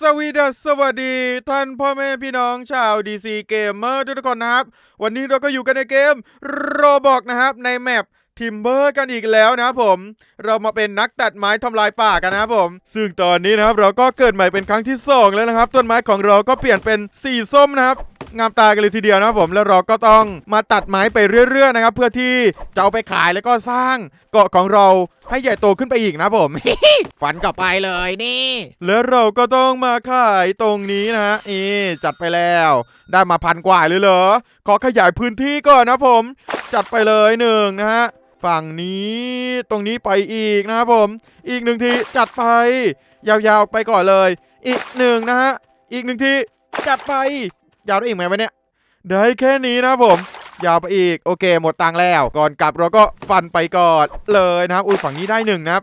สวีดัสสวัสดีท่านพ่อแม่พี่น้องชาวดีซีเกมเมอร์ทุกคนนะครับ วันนี้เราก็อยู่กันในเกมโรบอกนะครับในแมปทิมเบอร์กันอีกแล้วนะครับผม เรามาเป็นนักตัดไม้ทำลายป่ากันนะครับผม ซึ่งตอนนี้นะครับเราก็เกิดใหม่เป็นครั้งที่สองแล้วนะครับ ต้นไม้ของเราก็เปลี่ยนเป็นสีส้มนะครับ งามตากันเลยทีเดียวนะครับผมแล้วเราก็ต้องมาตัดไม้ไปเรื่อยๆนะครับเพื่อที่จะเอาไปขายแล้วก็สร้างเกาะของเราให้ใหญ่โตขึ้นไปอีกนะผม ฝันกลับไปเลยนี่ แล้วเราก็ต้องมาขายตรงนี้นะฮะนี่จัดไปแล้ว ได้มาพันกว่าเลยเหรอขอขยายพื้นที่ก่อนนะผม จัดไปเลยหนึ่งนะฮะฝั่งนี้ตรงนี้ไปอีกนะครับผม อีกหนึ่งทีจัดไป ยาวๆไปก่อนเลย อีกหนึ่งนะฮะอีกหนึ่งทีจัดไป ยาวได้อีกไหมวะเนี่ยได้แค่นี้นะผม ยาวไปอีก โอเค หมดตังแล้ว ก่อนกลับเราก็ฟันไปก่อนเลยนะครับอุ้ยฝั่งนี้ได้หนึ่งนะครับ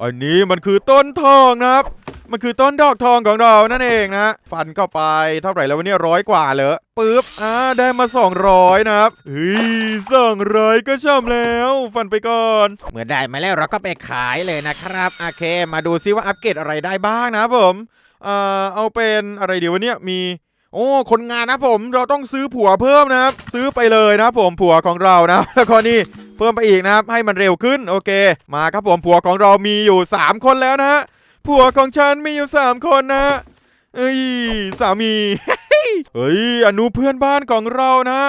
อันนี้มันคือต้นทองนะครับ มันคือต้นดอกทองของเรานั่นเองนะฟันเข้าไปเท่าไหร่แล้ววันนี้ร้อยกว่าเหรอปึ๊บอ่าได้มา 200 นะครับเฮ้ยสองร้อยก็ช่ำแล้ว ฟันไปก่อน เมื่อได้มาแล้วเราก็ไปขายเลยนะครับโอเค มาดูซิว่าอัปเกรดอะไรได้บ้างนะผมเอ่อเอาเป็นอะไรเดี๋ยววันนี้มี โอ้คนงานนะผมเราต้องซื้อผัวเพิ่มนะครับ ซื้อไปเลยนะผมผัวของเรานะแล้วก็นี่เพิ่มไปอีกนะครับให้มันเร็วขึ้นโอเค มาครับผมผัวของเรามีอยู่ 3 คนแล้วนะฮะผัวของฉันมีอยู่ 3 คนนะเอ้ยสามีเฮ้ยอนุเพื่อนบ้านของเรานะ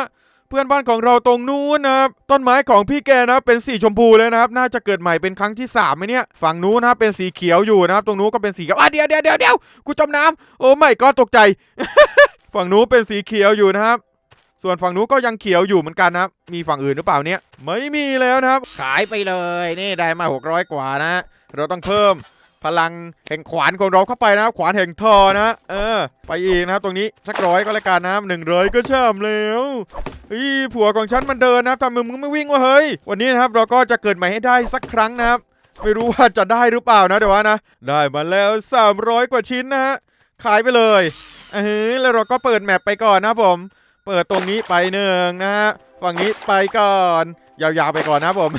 เพื่อนบ้านของเราตรงนู้นนะครับต้นไม้ของพี่แกนะเป็นสีชมพูเลยนะครับ น่าจะเกิดใหม่เป็นครั้งที่3ามไหมเนี่ยฝั่งนู้นนะเป็นสีเขียวอยู่นะครับ ตรงนู้นก็เป็นสีเขียวอะเดี๋ยวเดี๋ยวเดี๋ยวเดี๋ยวกูจมน้ำโอ้ไม่ก็ตกใจ ฝั่งนู้นเป็นสีเขียวอยู่นะครับ ส่วนฝั่งนู้นก็ยังเขียวอยู่เหมือนกันนะครับ มีฝั่งอื่นหรือเปล่าเนี่ย ไม่มีแล้วนะครับ ขายไปเลย นี่ได้มา 600 กว่านะ เราต้องเพิ่มพลังแห่งขวานของเราเข้าไปนะครับ ขวานแห่งทอนะ เออ ไปอีกนะครับ ตรงนี้สักร้อยก็แล้วกันนะครับหนึ่งร้อยก็ช่ำแล้วอีผัวของฉันมันเดินนะครับทำไมมึงไม่วิ่งวะเฮ้ย วันนี้นะครับเราก็จะเกิดใหม่ให้ได้สักครั้งนะครับ ไม่รู้ว่าจะได้หรือเปล่านะเดี๋ยวว่านะ ได้มาแล้ว 300 กว่าชิ้นนะฮะ ขายไปเลย เออแล้วเราก็เปิดแมปไปก่อนนะผม เปิดตรงนี้ไปหนึ่งนะฮะฝั่งนี้ไปก่อน ยาวๆไปก่อนนะผม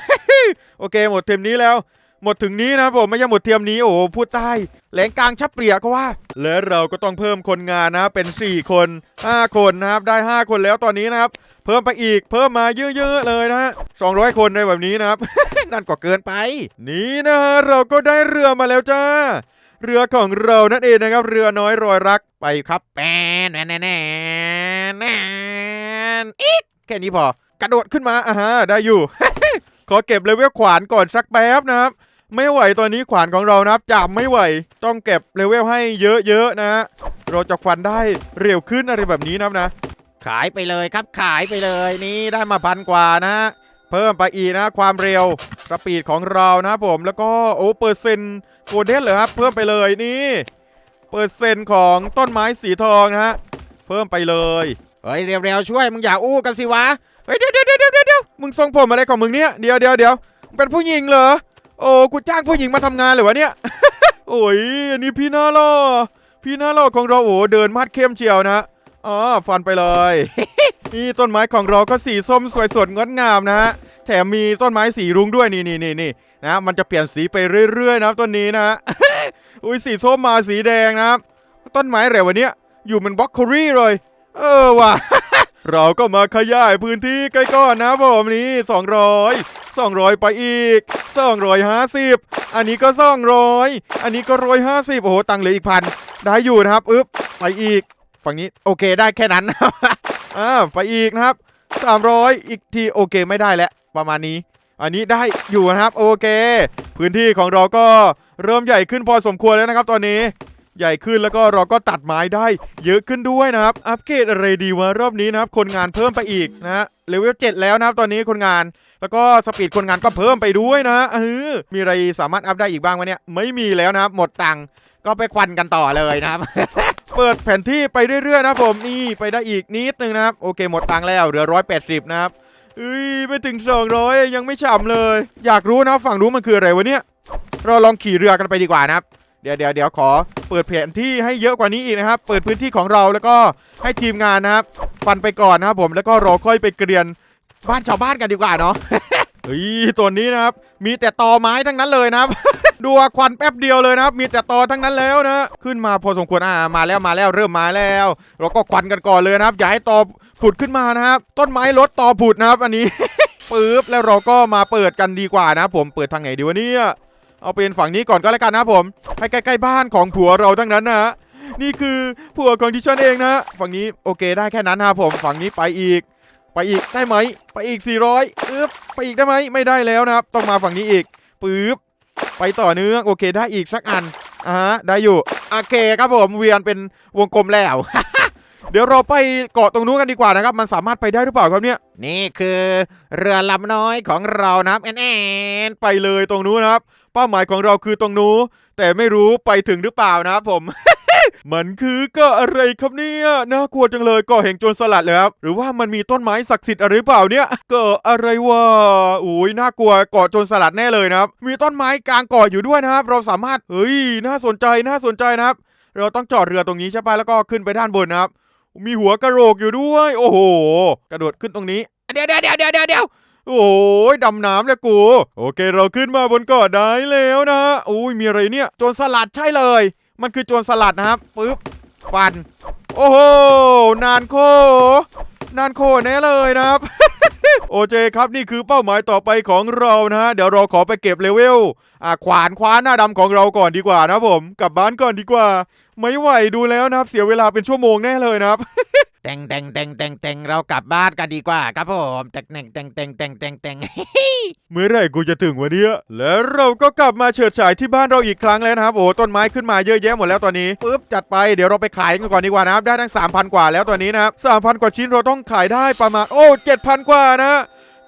โอเคหมดเทมนี้แล้ว หมดถึงนี้นะผมไม่ใช่หมดเทียมนี้โอ้พูดใต้แหลงกลางชับเปรียก็ว่า และเราก็ต้องเพิ่มคนงานนะเป็น 4 คน 5 คนนะครับได้ 5 คนแล้วตอนนี้นะครับ เพิ่มไปอีกเพิ่มมาเยอะๆเลยนะฮะ200 คนในแบบนี้นะครับ นั่นก็เกินไป นี่นะฮะเราก็ได้เรือมาแล้วจ้า เรือของเรานั่นเองนะครับ เรือน้อยรอยรักไปครับแปนแนแนแน่แน่อีกแค่นี้พอกระโดดขึ้นมาอ่าฮะได้อยู่ ขอเก็บเลเวลขวานก่อนสักแป๊บนะครับ ไม่ไหวตอนนี้ขวานของเรานะครับจับไม่ไหว ต้องเก็บเลเวลให้เยอะๆนะฮะเราจะควันได้เร็วขึ้นอะไรแบบนี้นะครับนะ ขายไปเลยครับขายไปเลยนี่ได้มาพันกว่านะ เพิ่มไปอีกนะ ความเร็วสปีดของเรานะผมแล้วก็โอ้เปอร์เซ็นต์ โกลเด้นเหรอครับ เพิ่มไปเลยนี่ เปอร์เซ็นต์ของต้นไม้สีทองนะฮะ เพิ่มไปเลย เฮ้ยเร็วๆช่วยมึงอย่าอู้กันสิวะ เฮ้ยเดี๋ยวเดี๋ยวเดี๋ยวเดี๋ยวเดี๋ยวมึงทรงผมอะไรของมึงเนี่ย เดี๋ยวเดี๋ยวเดี๋ยวมึงเป็นผู้หญิงเหรอ โอ้กูจ้างผู้หญิงมาทำงานเลยวะเนี่ย โอ้ยอันนี้พี่น้าหล่อพี่น้าหล่อของเราโอ้เดินมาดเข้มเชียวนะอ๋อฟันไปเลยนี่ต้นไม้ของเราก็สีส้มสวยสดงดงามนะฮะ แถมมีต้นไม้สีรุ้งด้วยนี่นี่นี่นี่ นะมันจะเปลี่ยนสีไปเรื่อยๆนะต้นนี้นะ อุ้ยสีส้มมาสีแดงนะครับ ต้นไม้อะไรวะเนี่ยอยู่เป็นบล็อกโครี่เลย เออว่ะ เราก็มาขยายพื้นที่ใกล้ก้อนนะผมนี่200 200ไปอีก250อันนี้ก็200อันนี้ก็150โอ้โหตังค์เหลืออีกพันได้อยู่นะครับอึ๊บไปอีกฝั่งนี้โอเคได้แค่นั้นอ่าไปอีกนะครับ300อีกทีโอเคไม่ได้แล้วประมาณนี้ อันนี้ได้อยู่นะครับโอเค พื้นที่ของเราก็เริ่มใหญ่ขึ้นพอสมควรแล้วนะครับ ตอนนี้ใหญ่ขึ้นแล้วก็เราก็ตัดไม้ได้เยอะขึ้นด้วยนะครับ อัปเกรดอะไรดีวะรอบนี้นะครับ คนงานเพิ่มไปอีกนะฮะเลเวล7แล้วนะครับตอนนี้คนงาน แล้วก็สปีดคนงานก็เพิ่มไปด้วยนะฮะเออมีอะไรสามารถอัพได้อีกบ้างวะเนี่ยไม่มีแล้วนะครับ หมดตังค์ก็ไปควันกันต่อเลยนะครับ เปิดแผนที่ไปเรื่อยๆนะผมนี่ไปได้อีกนิดนึงนะครับ โอเค หมดตังค์แล้วเหลือ180นะครับ เอ้ยไปถึง200ยังไม่ฉ่ำเลย อยากรู้นะฝั่งรู้มันคืออะไรวะเนี่ย เราลองขี่เรือกันไปดีกว่านะครับ เดี๋ยวเดี๋ยวเดี๋ยวขอเปิดแผนที่ให้เยอะกว่านี้อีกนะครับ เปิดพื้นที่ของเราแล้วก็ให้ทีมงานนะครับ ฟันไปก่อนนะครับผมแล้วก็รอค่อยไปเกรียนบ้านชาวบ้านกันดีกว่าเนาะเฮ้ยตัวนี้นะครับ มีแต่ตอไม้ทั้งนั้นเลยนะครับ ดูว่าควันแป๊บเดียวเลยนะครับ มีแต่ตอทั้งนั้นแล้วนะ ขึ้นมาพอสมควรอ่ามาแล้วมาแล้วเริ่มมาแล้ว เราก็ควันกันก่อนเลยนะครับ อย่าให้ตอ ผุดขึ้นมานะครับ ต้นไม้ลดต่อผุดนะครับ อันนี้ ปึ๊บแล้วเราก็มาเปิดกันดีกว่านะผมเปิดทางไหนดีวะเนี่ยเอาเป็นฝั่งนี้ก่อนก็แล้วกันนะผมให้ใกล้ๆบ้านของผัวเราทั้งนั้นนะนี่คือผัวของดิฉันเองนะ ฝั่งนี้โอเคได้แค่นั้นนะผมฝั่งนี้ไปอีก ไปอีกได้ไหม ไปอีก 400อึ๊บไปอีกได้ไหมไม่ได้แล้วนะครับ ต้องมาฝั่งนี้อีกปึ๊บไปต่อเนื่องโอเคได้อีกสักอันอ่าฮะได้อยู่โอเคครับผมเวียนเป็นวงกลมแล้ว เดี๋ยวเราไปเกาะตรงนู้นกันดีกว่านะครับ มันสามารถไปได้หรือเปล่าครับเนี่ย นี่คือเรือลำน้อยของเรานะครับแอนแอนไปเลยตรงนู้นนะครับ เป้าหมายของเราคือตรงนู้นแต่ไม่รู้ไปถึงหรือเปล่านะครับผม มันคือก็อะไรครับเนี่ยน่ากลัวจังเลยเกาะแห่งโจรสลัดเลยครับ หรือว่ามันมีต้นไม้ศักดิ์สิทธิ์อะไรหรือเปล่าเนี่ยเกาะอะไรวะอุ้ยน่ากลัวเกาะโจรสลัดแน่เลยนะครับ มีต้นไม้กลางเกาะอยู่ด้วยนะครับ เราสามารถเฮ้ยน่าสนใจน่าสนใจนะครับ เราต้องจอดเรือตรงนี้ใช่ปะแล้วก็ขึ้นไปด้านบนนะครับ มีหัวกระโหลกอยู่ด้วย โอ้โห กระโดดขึ้นตรงนี้ เดี๋ยวเดี๋ยวเดี๋ยวเดี๋ยวเดี๋ยวเดี๋ยวโอ้ยดำน้ำเลยกู โอเคเราขึ้นมาบนเกาะได้แล้วนะโอ้ยมีอะไรเนี่ย โจรสลัดใช่เลย มันคือโจรสลัดนะครับปึ๊บฟัน โอ้โหนานโค นานโคแน่เลยนะครับ โอเคครับนี่คือเป้าหมายต่อไปของเรานะฮะเดี๋ยวเราขอไปเก็บเลเวลอ่าขวานคว้าหน้าดำของเราก่อนดีกว่านะผม กลับบ้านก่อนดีกว่า ไม่ไหวดูแล้วนะครับ เสียเวลาเป็นชั่วโมงแน่เลยนะครับ แต่งแต่งแต่งแต่งแต่งเรากลับบ้านกันดีกว่าครับผมแต่งแต่งแต่งแต่งแต่งแต่งแต่งเมื่อไหร่กูจะถึงวันนี้แล้วเราก็กลับมาเฉิดฉายที่บ้านเราอีกครั้งแล้วนะครับโอ้ต้นไม้ขึ้นมาเยอะแยะหมดแล้วตอนนี้ปึ๊บจัดไปเดี๋ยวเราไปขายกันก่อนดีกว่านะครับได้ทั้ง 3,000 กว่าแล้วตอนนี้นะครับ3,000กว่าชิ้นเราต้องขายได้ประมาณโอ้7,000กว่านะ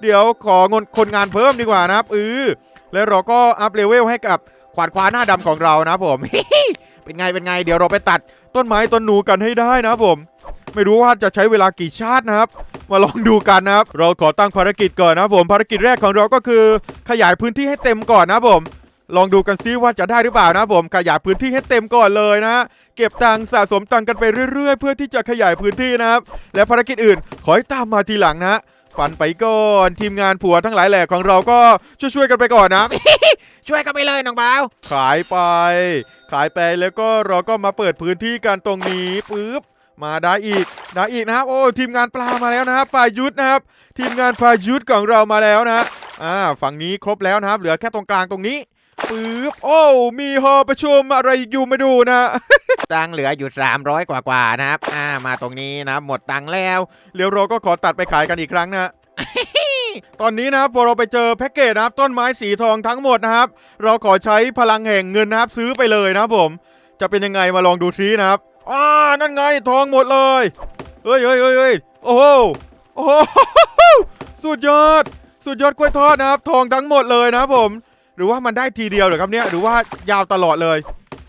เดี๋ยวของนคนงานเพิ่มดีกว่านะครับเออแล้วเราก็อัพเลเวลให้กับขวานคว้าหน้าดำของเรานะผมเป็นไงเป็นไงเดี๋ยวเราไปตัดต้นไม้ต้นหนูกันให้ได้นะครับผม ไม่รู้ว่าจะใช้เวลากี่ชาตินะครับ มาลองดูกันนะครับ เราขอตั้งภารกิจก่อนนะครับผม ภารกิจแรกของเราก็คือ ขยายพื้นที่ให้เต็มก่อนนะครับผม ลองดูกันซิว่าจะได้หรือเปล่านะครับผม ขยายพื้นที่ให้เต็มก่อนเลยนะ เก็บตังค์สะสมตังค์กันไปเรื่อยๆ เพื่อที่จะขยายพื้นที่นะครับ และภารกิจอื่น ขอให้ตามมาทีหลังนะฟันไปก่อนทีมงานผัวทั้งหลายแหล่ของเราก็ช่วยๆกันไปก่อนนะ ช่วยกันไปเลยน้องบ่าวขายไป ขายไปแล้วก็เราก็มาเปิดพื้นที่กันตรงนี้ปึ๊บ มาได้อีกได้อีกนะครับ โอ้ทีมงานปลามาแล้วนะครับปลายุทธนะครับ ทีมงานปลายุทธของเรามาแล้วนะอ่าฝั่งนี้ครบแล้วนะครับ เหลือแค่ตรงกลางตรงนี้ปึ๊บโอ้มีหอประชุมอะไรอยู่มาดูนะ ตังเหลืออยู่ 300 กว่ากว่านะครับอ่ามาตรงนี้นะหมดตังแล้วเดี๋ยวเราก็ขอตัดไปขายกันอีกครั้งนะตอนนี้นะครับพอเราไปเจอแพ็กเกจนะครับ ต้นไม้สีทองทั้งหมดนะครับ เราขอใช้พลังแห่งเงินนะครับ ซื้อไปเลยนะครับผม จะเป็นยังไงมาลองดูทีนะครับ อ่านั่นไงทองหมดเลยเฮ้ยเฮ้ยเฮ้ยโอ้โหโอ้โหสุดยอด สุดยอดกล้วยทอดนะครับ ทองทั้งหมดเลยนะผม หรือว่ามันได้ทีเดียวเหรอครับเนี่ยหรือว่ายาวตลอดเลย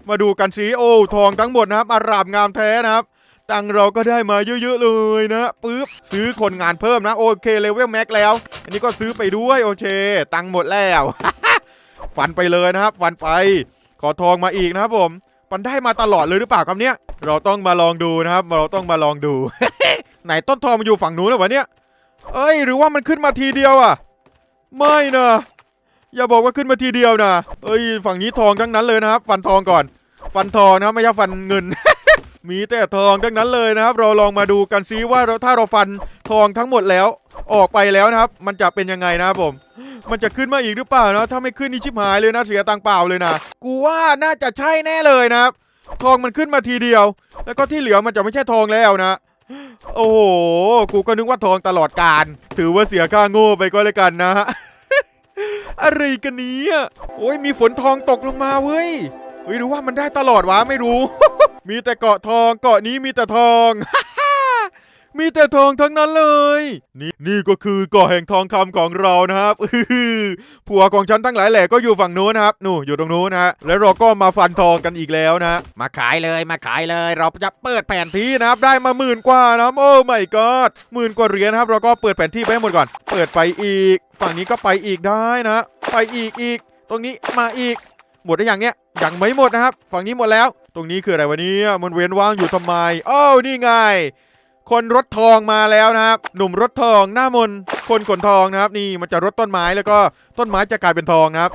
มาดูกันสิโอ้ทองทั้งหมดนะครับอารามงามแท้นะครับตังเราก็ได้มาเยอะๆเลยนะปึ๊บซื้อคนงานเพิ่มนะโอเคเลเวลแม็กแล้ว อันนี้ก็ซื้อไปด้วยโอเค ตังหมดแล้วฟันไปเลยนะครับฟันไป ขอทองมาอีกนะครับผม มันได้มาตลอดเลยหรือเปล่าครับเนี่ย เราต้องมาลองดูนะครับ เราต้องมาลองดู ไหนต้นทองมันอยู่ฝั่งนู้นหรอวะเนี่ย เอ้ย หรือว่ามันขึ้นมาทีเดียวอะ ไม่นะอย่าบอกว่าขึ้นมาทีเดียวนะเอ้ย ฝั่งนี้ทองทั้งนั้นเลยนะครับ ฟันทองก่อน ฟันทองนะไม่ใช่ฟันเงิน มีแต่ทองทั้งนั้นเลยนะครับ เราลองมาดูกันซิว่าเราถ้าเราฟันทองทั้งหมดแล้ว ออกไปแล้วนะครับ มันจะเป็นยังไงนะครับผม มันจะขึ้นมาอีกหรือเปล่านะถ้าไม่ขึ้นนี่ชิบหายเลยนะเสียตังเปล่าเลยนะกูว่าน่าจะใช่แน่เลยนะครับทองมันขึ้นมาทีเดียว แล้วก็ที่เหลือมันจะไม่ใช่ทองแล้วนะ โอ้โหกูก็นึกว่าทองตลอดการ ถือว่าเสียค่าโง่ไปก็เลยกันนะอะไรกันเนี้โอ้ยมีฝนทองตกลงมาเว้ยเฮ้ยหรือว่ามันได้ตลอดวะไม่รู้ มีแต่เกาะทองเกาะนี้มีแต่ทอง มีแต่ทองทั้งนั้นเลย นี่นี่ก็คือเกาะแห่งทองคำของเรานะครับอื้อหือผัวของฉันทั้งหลายแหล่ก็อยู่ฝั่งนู้นนะครับนู่อยู่ตรงนู้นนะฮะแล้วเราก็มาฟันทองกันอีกแล้วนะ มาขายเลยมาขายเลย เราจะเปิดแผนที่ที่นะครับ ได้มาหมื่นกว่านะครับโอ้ไม่กอดหมื่นกว่าเหรียญนะครับ เราก็เปิดแผนที่ไปให้หมดก่อน เปิดไปอีก ฝั่งนี้ก็ไปอีกได้นะ ไปอีกอีก ตรงนี้มาอีก หมดได้ยังเนี้ยยังไม่หมดนะครับ ฝั่งนี้หมดแล้ว ตรงนี้คืออะไรวะเนี่ยมันเว้นว่างอยู่ทำไมอ้าวนี่ไง คนรถทองมาแล้วนะครับ หนุ่มรถทองหน้ามน คนขนทองนะครับ นี่มันจะรถต้นไม้แล้วก็ต้นไม้จะกลายเป็นทองนะครับ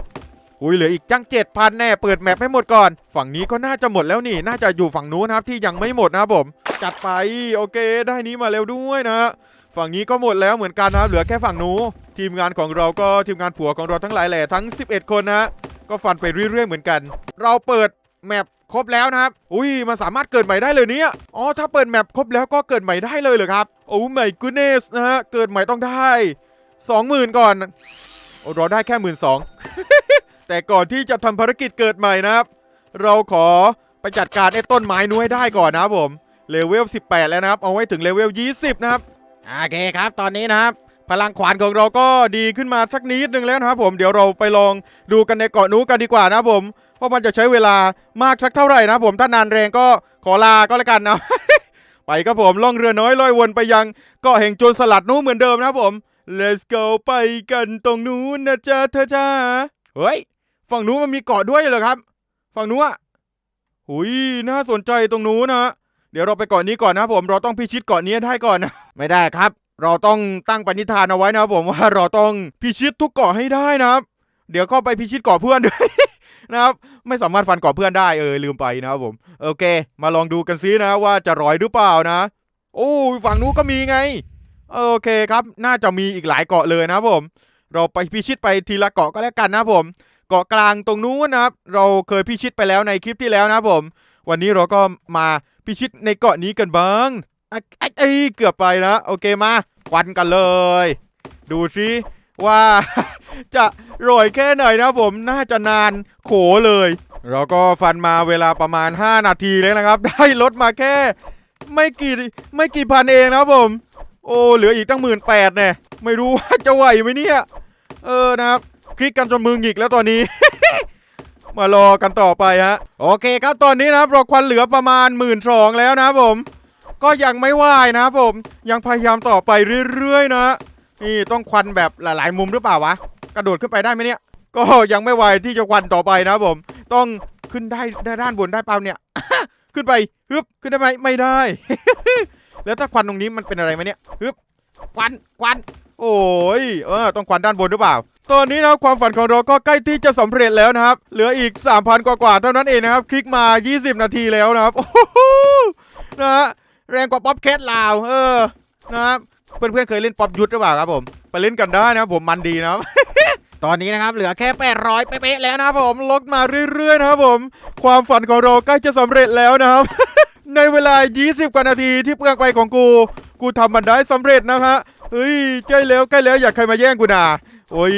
อุ้ยเหลืออีกจังเจ็ดพันแน่เปิดแมปให้หมดก่อน ฝั่งนี้ก็น่าจะหมดแล้วนี่น่าจะอยู่ฝั่งนู้นนะครับที่ยังไม่หมดนะครับผม จัดไปโอเค ได้นี้มาแล้วด้วยนะฝั่งนี้ก็หมดแล้วเหมือนกันนะครับเหลือแค่ฝั่งนู้นทีมงานของเราก็ทีมงานผัวของเราทั้งหลายแหล่ทั้ง 11 คนนะก็ฟันไปเรื่อยๆเหมือนกัน เราเปิด แมปครบแล้วนะครับ อุ้ยมันสามารถเกิดใหม่ได้เลยเนี่ยอ๋อถ้าเปิดแมปครบแล้วก็เกิดใหม่ได้เลยเหรอครับโอ้ my goodness นะฮะเกิดใหม่ต้องได้20,000ก่อนโอ้ราได้แค่หมื่นสองแต่ก่อนที่จะทำภารกิจเกิดใหม่นะครับ เราขอไปจัดการไอ้ต้นไม้นู้นให้ได้ก่อนนะครับผมเลเวล18 แล้วนะครับ เอาไว้ถึงเลเวล20 นะครับโอเคครับตอนนี้นะครับ พลังขวานของเราก็ดีขึ้นมาสักนิดนึงแล้วนะครับผมเดี๋ยวเราไปลองดูกันในเกาะนู้นกันดีกว่านะครับผม เพราะมันจะใช้เวลามากสักเท่าไหร่นะผมถ้านานแรงก็ขอลาก็แล้วกันนะไปครับผมล่องเรือน้อยลอยวนไปยังเกาะแห่งโจรสลัดนู้นเหมือนเดิมนะครับผม let's go ไปกันตรงนู้นนะจ๊ะเธอจ้าเฮ้ยฝั่งนู้นมันมีเกาะด้วยเหรอครับ ฝั่งนู้นอะหุยน่าสนใจตรงนู้นนะเดี๋ยวเราไปเกาะนี้ก่อนนะผมเราต้องพิชิตเกาะนี้ได้ก่อนนะไม่ได้ครับ เราต้องตั้งปณิธานเอาไว้นะผมว่าเราต้องพิชิตทุกเกาะให้ได้นะครับ เดี๋ยวก็ไปพิชิตเกาะเพื่อนด้วย นะครับ ไม่สามารถฟันเกาะเพื่อนได้เออลืมไปนะครับผม โอเค มาลองดูกันซินะว่าจะร้อยหรือเปล่านะ โอ้ฝั่งนู้นก็มีไง โอเคครับ น่าจะมีอีกหลายเกาะเลยนะผม เราไปพิชิตไปทีละเกาะก็แล้วกันนะผม เกาะกลางตรงนู้นนะครับ เราเคยพิชิตไปแล้วในคลิปที่แล้วนะผม วันนี้เราก็มาพิชิตในเกาะนี้กันบ้างไอ้เกือบไปนะ โอเคมาควันกันเลย ดูซิ ว่าจะโรยแค่ไหนนะผมน่าจะนานโขเลย เราก็ฟันมาเวลาประมาณ 5 นาทีเลยนะครับ ได้ลดมาแค่ ไม่กี่ไม่กี่พันเองนะผม โอ้เหลืออีกตั้งหมื่นแปดเนี่ยไม่รู้ว่าจะไหวไหมเนี่ยเออนะครับคลิกกันจนมือหงิกแล้วตอนนี้ มารอกันต่อไปฮะโอเคครับตอนนี้นะครับเราควันเหลือประมาณหมื่นสองแล้วนะผม ก็ยังไม่ไหวนะผม ยังพยายามต่อไปเรื่อยๆนะ นี่ต้องควันแบบหลาย ๆ มุมหรือเปล่าวะ กระโดดขึ้นไปได้ไหมเนี่ย ก็ยังไม่ไหวที่จะควันต่อไปนะผม ต้องขึ้นได้ได้ด้านบนได้เปล่าเนี่ย ขึ้นไปฮึบขึ้นได้ไหมไม่ได้ แล้วถ้าควันตรงนี้มันเป็นอะไรไหมเนี่ยฮึบควันควัน โอ้ยเออต้องควันด้านบนหรือเปล่า ตอนนี้นะความฝันของเราก็ใกล้ที่จะสำเร็จแล้วนะครับ เหลืออีก 3,000 กว่าๆเท่านั้นเองนะครับ คลิกมา 20 นาทีแล้วนะครับโอ้โหนะฮะแรงกว่าป๊อปแคทลาว เออนะครับ เพื่อนๆเคยเล่นป๊อปยุทธหรือเปล่าครับผม ไปเล่นกันได้นะครับผมมันดีนะครับ ตอนนี้นะครับเหลือแค่ 800 เป๊ะๆแล้วนะครับผมลดมาเรื่อยๆนะครับผม ความฝันของเราใกล้จะสำเร็จแล้วนะครับ ในเวลา 20 กว่านาทีที่เปลืองไปของกู กูทำมันได้สำเร็จนะฮะเฮ้ยใกล้แล้วใกล้แล้วอยากใครมาแย่งกูนะโอ้ย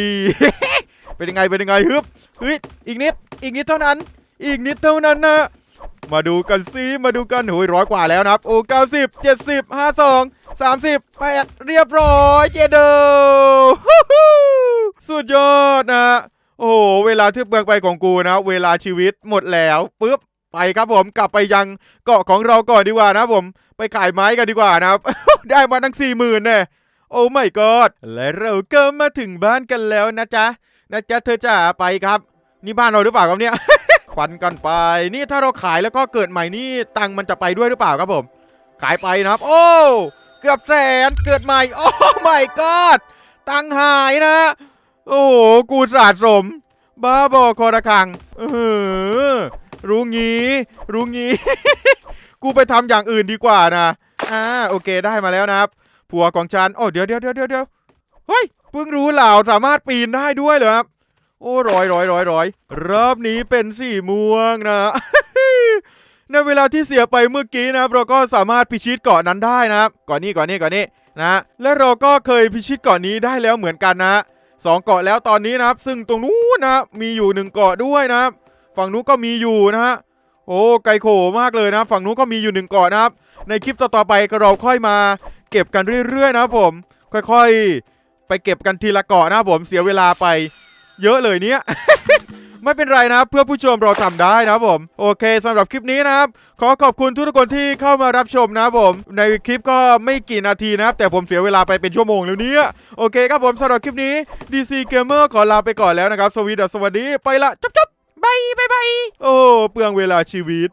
เป็นยังไงเป็นยังไงฮึบเฮ้ยอีกนิดอีกนิดเท่านั้น อีกนิดเท่านั้นนะ มาดูกันซิมาดูกันโอ้ยร้อยกว่าแล้วนะครับ โอ้เก้าสิบเจ็ดสิบห้าสองสามสิบแปดเรียบร้อยเยเดอฮู้ฮู้สุดยอดนะโอ้โหเวลาที่เปลืองไปของกูนะ เวลาชีวิตหมดแล้วปุ๊บไปครับผมกลับไปยังเกาะของเราก่อนดีกว่านะผมไปขายไม้กันดีกว่านะครับ ได้มาตั้งสี่หมื่นเนี่ยโอ้ไม่กอดและเราก็มาถึงบ้านกันแล้วนะจ๊ะนะจ๊ะเธอจ๋าไปครับ นี่บ้านเราหรือเปล่าครับเนี่ย ควันกันไป นี่ถ้าเราขายแล้วก็เกิดใหม่นี่ตังมันจะไปด้วยหรือเปล่าครับผม ขายไปนะครับ โอ้ เกือบแสนเกิดใหม่ โอ้ไม่กอดตังหายนะ โอ้โหกูสะสม บ้าบอคอระคังเออรู้งี้รู้งี้ กูไปทำอย่างอื่นดีกว่านะอ่าโอเคได้มาแล้วนะครับผัวของฉันโอ้เดี๋ยวเดี๋ยวเดี๋ยวเดี๋ยวเฮ้ยเพิ่งรู้เหล่าสามารถปีนได้ด้วยเหรอครับ โอ้ร้อยร้อยร้อยร้อยรอบนี้เป็นสีม่วงนะ ในเวลาที่เสียไปเมื่อกี้นะเราก็สามารถพิชิตเกาะนั้นได้นะครับก่อนนี้ก่อนนี้ก่อนนี้นะและเราก็เคยพิชิตเกาะนี้ได้แล้วเหมือนกันนะสองเกาะแล้วตอนนี้นะครับ ซึ่งตรงนู้นนะมีอยู่หนึ่งเกาะด้วยนะครับฝั่งนู้นก็มีอยู่นะฮะโอ้ไกลโขมากเลยนะ ฝั่งนู้นก็มีอยู่หนึ่งเกาะนะครับ ในคลิปต่อๆไปก็เราค่อยมา เก็บกันเรื่อยๆ นะผม ค่อยๆ ไปเก็บกันทีละเกาะนะผมเสียเวลาไป เยอะเลยเนี่ย ไม่เป็นไรนะครับ เพื่อผู้ชมเราทำได้นะครับผม โอเคสำหรับคลิปนี้นะครับ ขอขอบคุณทุกคนที่เข้ามารับชมนะครับผม ในคลิปก็ไม่กี่นาทีนะครับ แต่ผมเสียเวลาไปเป็นชั่วโมงแล้วเนี่ย โอเคครับผมสำหรับคลิปนี้ DC Gamer ขอลาไปก่อนแล้วนะครับ สวีดสวัสดีไปละจุ๊บจุ๊บบายบายบายโอ้เปลืองเวลาชีวิต